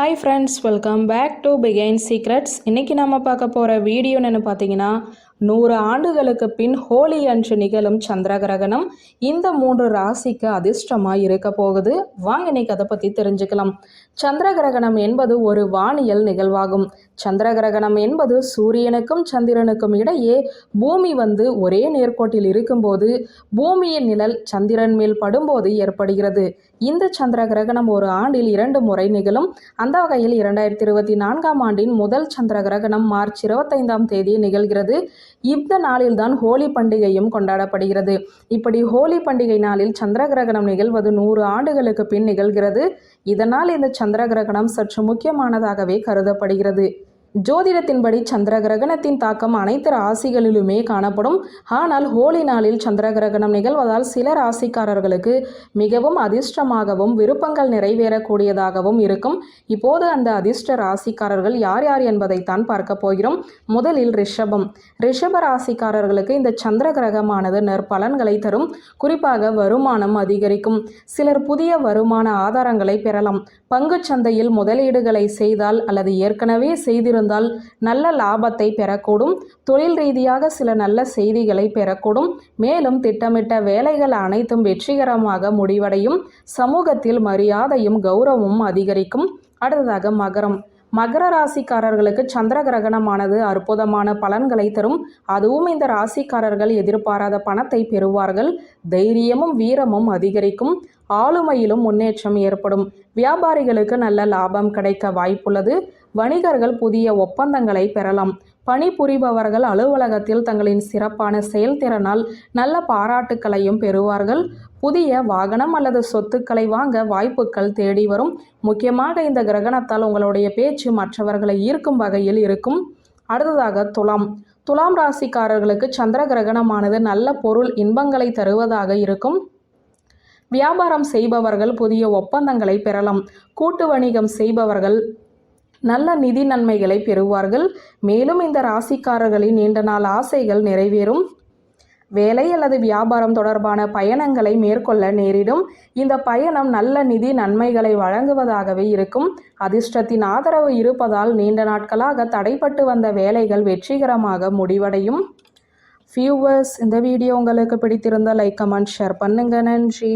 Hi friends welcome back to begin secrets இன்றைக்கி நம்ம பார்க்க போகிற வீடியோன்னு பார்த்தீங்கன்னா நூறு ஆண்டுகளுக்கு பின் ஹோலி அன்று நிகழும் சந்திர கிரகணம் இந்த மூன்று ராசிக்கு அதிர்ஷ்டமாக இருக்க போகுது. வாங்க இன்னைக்கு அதை பற்றி தெரிஞ்சுக்கலாம். சந்திர கிரகணம் என்பது ஒரு வானியல் நிகழ்வாகும். சந்திர கிரகணம் என்பது சூரியனுக்கும் சந்திரனுக்கும் இடையே பூமி வந்து ஒரே நேர்கோட்டில் இருக்கும்போது பூமியின் நிழல் சந்திரன் மேல் படும்போது ஏற்படுகிறது. இந்த சந்திர கிரகணம் ஒரு ஆண்டில் இரண்டு முறை நிகழும். அந்த வகையில் இரண்டாயிரத்தி இருபத்தி நான்காம் ஆண்டின் முதல் சந்திர கிரகணம் மார்ச் இருபத்தைந்தாம் தேதி நிகழ்கிறது. இந்த நாளில்தான் ஹோலி பண்டிகையும் கொண்டாடப்படுகிறது. இப்படி ஹோலி பண்டிகை நாளில் சந்திர கிரகணம் நிகழ்வது நூறு ஆண்டுகளுக்கு பின் நிகழ்கிறது. இதனால் இந்த சந்திர கிரகணம் சற்று முக்கியமானதாகவே கருதப்படுகிறது. ஜோதிடத்தின்படி சந்திர கிரகணத்தின் தாக்கம் அனைத்து ராசிகளிலுமே காணப்படும். ஆனால் ஹோலி நாளில் சந்திர கிரகணம் நிகழ்வதால் சில ராசிக்காரர்களுக்கு மிகவும் அதிர்ஷ்டமாகவும் விருப்பங்கள் நிறைவேறக்கூடியதாகவும் இருக்கும். இப்போது அந்த அதிர்ஷ்ட ராசிக்காரர்கள் யார் யார் என்பதைத்தான் பார்க்க போகிறோம். முதலில் ரிஷபம். ரிஷப ராசிக்காரர்களுக்கு இந்த சந்திர கிரகமானது நற்பலன்களை தரும். குறிப்பாக வருமானம் அதிகரிக்கும். சிலர் புதிய வருமான ஆதாரங்களை பெறலாம். பங்கு சந்தையில் முதலீடுகளை செய்தால் அல்லது ஏற்கனவே செய்திருந்த இருந்தால் நல்ல லாபத்தை பெறக்கூடும். தொழில் ரீதியாக சில நல்ல செய்திகளை பெறக்கூடும். மேலும் திட்டமிட்ட வேலைகள் அனைத்தும் வெற்றிகரமாக முடிவடையும். சமூகத்தில் மரியாதையும் கௌரவமும் அதிகரிக்கும். அடுத்ததாக மகரம். மகர ராசிக்காரர்களுக்கு சந்திர கிரகணமானது அற்புதமான பலன்களை தரும். அதுவும் இந்த ராசிக்காரர்கள் எதிர்பாராத பணத்தை பெறுவார்கள். தைரியமும் வீரமும் அதிகரிக்கும். ஆளுமையிலும் முன்னேற்றம் ஏற்படும். வியாபாரிகளுக்கு நல்ல லாபம் கிடைக்க வாய்ப்புள்ளது. வணிகர்கள் புதிய ஒப்பந்தங்களை பெறலாம். பணிபுரிபவர்கள் அலுவலகத்தில் தங்களின் சிறப்பான செயல்திறனால் நல்ல பாராட்டுக்களையும் பெறுவார்கள். புதிய வாகனம் அல்லது சொத்துக்களை வாங்க வாய்ப்புகள் தேடி வரும். முக்கியமாக இந்த கிரகணத்தால் உங்களுடைய பேச்சு மற்றவர்களை ஈர்க்கும் வகையில் இருக்கும். அடுத்ததாக துலாம். துலாம் ராசிக்காரர்களுக்கு சந்திர கிரகணமானது நல்ல பொருள் இன்பங்களை தருவதாக இருக்கும். வியாபாரம் செய்பவர்கள் புதிய ஒப்பந்தங்களை பெறலாம். கூட்டு வணிகம் செய்பவர்கள் நல்ல நிதி நன்மைகளை பெறுவார்கள். மேலும் இந்த ராசிக்காரர்களின் நீண்ட நாள் ஆசைகள் நிறைவேறும். வேலை அல்லது வியாபாரம் தொடர்பான பயணங்களை மேற்கொள்ள நேரிடும். இந்த பயணம் நல்ல நிதி நன்மைகளை வழங்குவதாகவே இருக்கும். அதிர்ஷ்டத்தின் ஆதரவு இருப்பதால் நீண்ட நாட்களாக தடைப்பட்டு வந்த வேலைகள் வெற்றிகரமாக முடிவடையும். வியூவர்ஸ் இந்த வீடியோ உங்களுக்கு பிடித்திருந்தால் லைக் கமெண்ட் ஷேர் பண்ணுங்க. நன்றி.